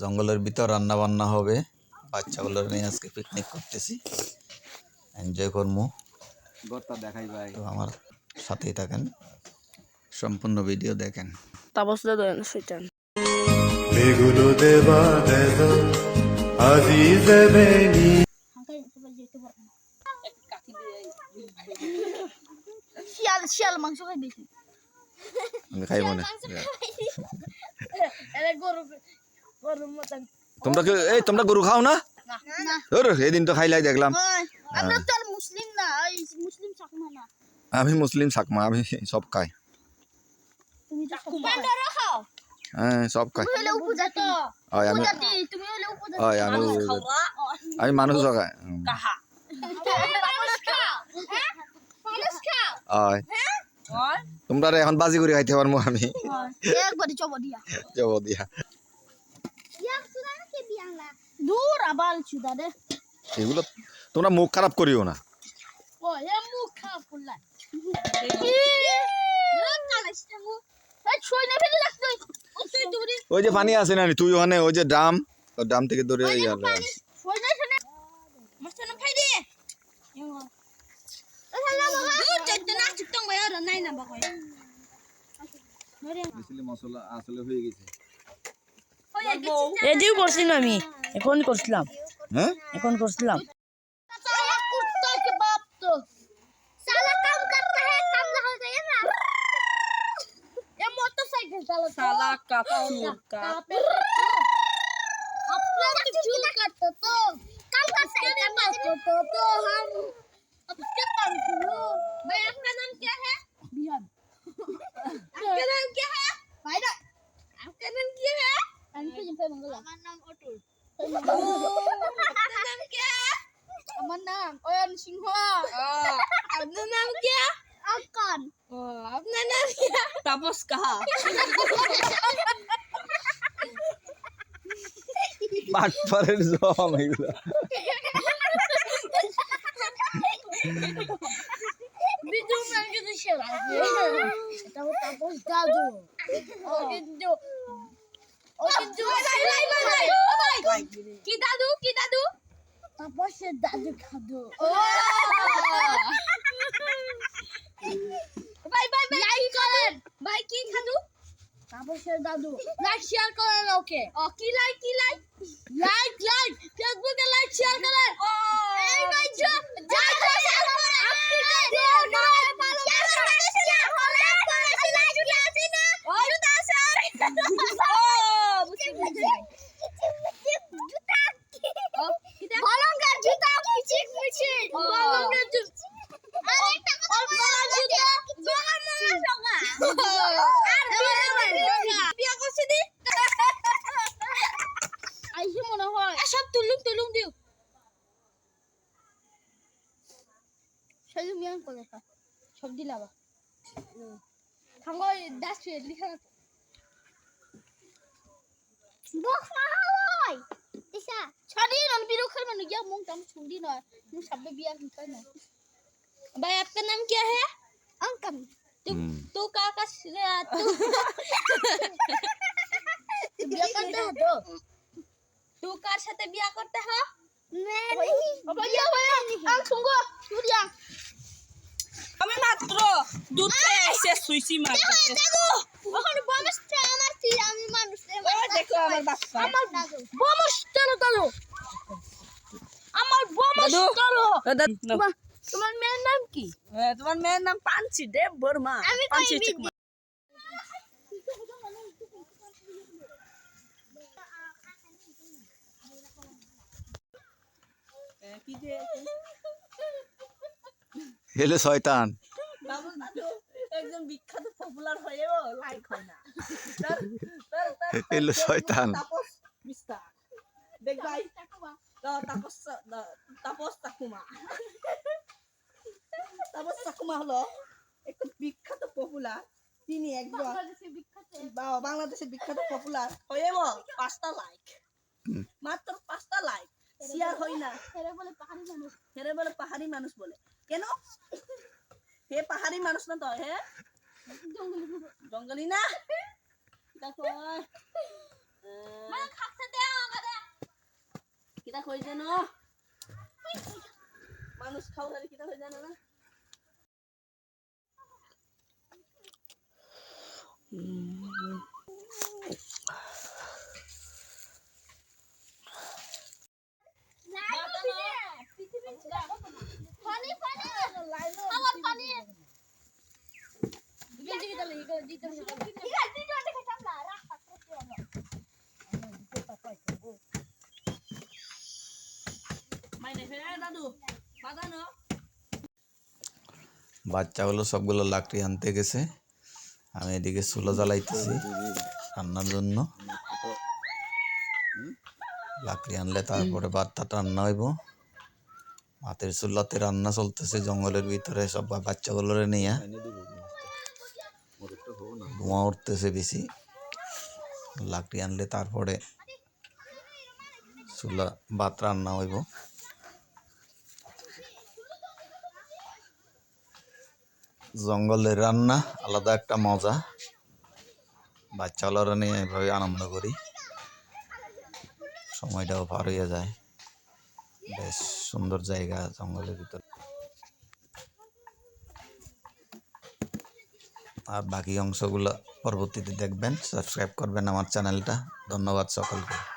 জঙ্গলের ভিতর রান্না বান্না হবে। বাচ্চাগুলো নিয়ে আজকে পিকনিক করতেছি। এনজয় করব ঘরটা দেখাই ভাই। তো আমার সাথেই থাকেন। সম্পূর্ণ ভিডিও দেখেন। তাপসদা দয়ান দেবা দেব আজিজ বেনি শিয়াল শিয়াল মাংস খাই বেশি। আমি খাইব না। গরু গরুর মতন তোমরা কি এই তোমরা গরু খাও না? এদিন তো খাইলাই দেখলাম। আমি মুসলিম সাকমা আমি সব খাই। হ্যাঁ সব খাই। তুমি হলে উপজাতি। হয় আমি উপজাতি তুমি হলে উপজাতি। হয় আমি আমি মানুষ খাই। হ্যাঁ? খাও। হয় তোমরা এখন বাজি করে খাইতে পারব আমি। যাব দিয়া। দূর আবার চুদা দে এগুলো তোমরা মুখ খারাপ করিও না। ও এ মুখ খারাপ করলাই ওই যে পানি আছে না তুই ওখানে ওই যে ড্রাম ড্রাম থেকে ধরে। মশলা আসলে হয়ে গেছে। রেডিও করছিলাম আমি। এখন করছিলাম। হ্যাঁ? এখন করছিলাম। আপনারা চুল কাটতো তো। কাল কাটতো তো হাম সিংহ আপনার নাম কি আকান আপনার নাম কি তাপস কাহা পাটপাড়ের জম এগুলো বিজু ম্যাম সেরা এটা তাপস দাদু ও কিন্তু ও কিন্তু কি দাদু কি দাদু তাপসের দাদু খাদু ও ভাই ভাই ভাই লাইক করেন ভাই কি খাদু তাপসের দাদু লাইক শেয়ার করেন ওকে ও কি লাইক কি লাইক লাইক লাইক ফেসবুকে লাইক শেয়ার করেন ও এই ভাই যা যা শেয়ার করেন আপনি তো দেও না শেয়ার করেন শেয়ার করেন পড়াশি লাইক কি আছে না ওই তো আছে ও বুঝছি বুঝছি জুতা বলঙ্গের জুতা কিচিক মিচিক বলঙ্গের জুতা আরে একটা কথা বলা জুতা জোগাড় মামা সগা আর বিয়া করছে দি আইসে মনে হয় সব তুলুম তুলুম দিও সেলুম ইয়ান করে সব দিলাবা থাঙ্গ দাস লিখা বক্স মাহালয় ইসা ছড়ি নন বিরো খর मन गया मुंग तम छुंडी न मु सब बिया हिका न भाई आपका नाम क्या है अंकम तू तू का का तू बिया करते हो तो কার সাথে বিয়া করতে হ্যাঁ? হ হ্যাঁ, হ্যাঁ। আমি মাত্র দুধ এসে মানুষ আমার তোমার মেয়ের নাম কি? তোমার মেয়ের নাম পানছি দেব বর্মা আমি এলে শয়তান। বাবু একজন বিখ্যাত পপুলার হয়েও লাইক হয় না। তার তার তার এলো শয়তান। তাপস দেখ ভাই তাপস তাপস তাকুমা তাপস তাকুমা হলো একটা বিখ্যাত পপুলার। তিনি একজন বাংলাদেশে বিখ্যাত পপুলার হয়েও পাঁচটা লাইক মাত্র পাঁচটা লাইক শেয়ার হয় না। এরা বলে পাহাড়ি মানুষ। হেরে বলে পাহাড়ি মানুষ বলে। কেন? হে পাহাড়ি মানুষ না তো হে? জঙ্গলি না? দেখো। মানে খাচ্ছে যেন মানুষ খাওয়ার কিটা হয়ে জানে না? পানি বাচ্চাগুলো সবগুলো লাকড়ি আনতে গেছে। আমি এদিকে চুলো জ্বালাইতেছি রান্নার জন্য। লাকড়ি আনলে তারপরে ভাতটা রান্না হইব। ভাতের চুলাতে রান্না চলতেছে, জঙ্গলের ভিতরে সব বাচ্চাগুলোরে নিয়ে এনে দিব মোটর তো হব না ধোঁয়া উঠতেছে বেশি। লাকড়ি আনলে তারপরে চুলা, ভাত রান্না হইব। জঙ্গলের রান্না আলাদা একটা মজা। বাচ্চাগুলোরা নিয়ে এভাবে আনন্দ করি। সময়টাও পার হয়ে যায়। বেশ সুন্দর জায়গা জঙ্গলের ভিতর। আর বাকি অংশগুলো পরবর্তীতে দেখবেন। সাবস্ক্রাইব করবেন আমার চ্যানেলটা। ধন্যবাদ সকলকে।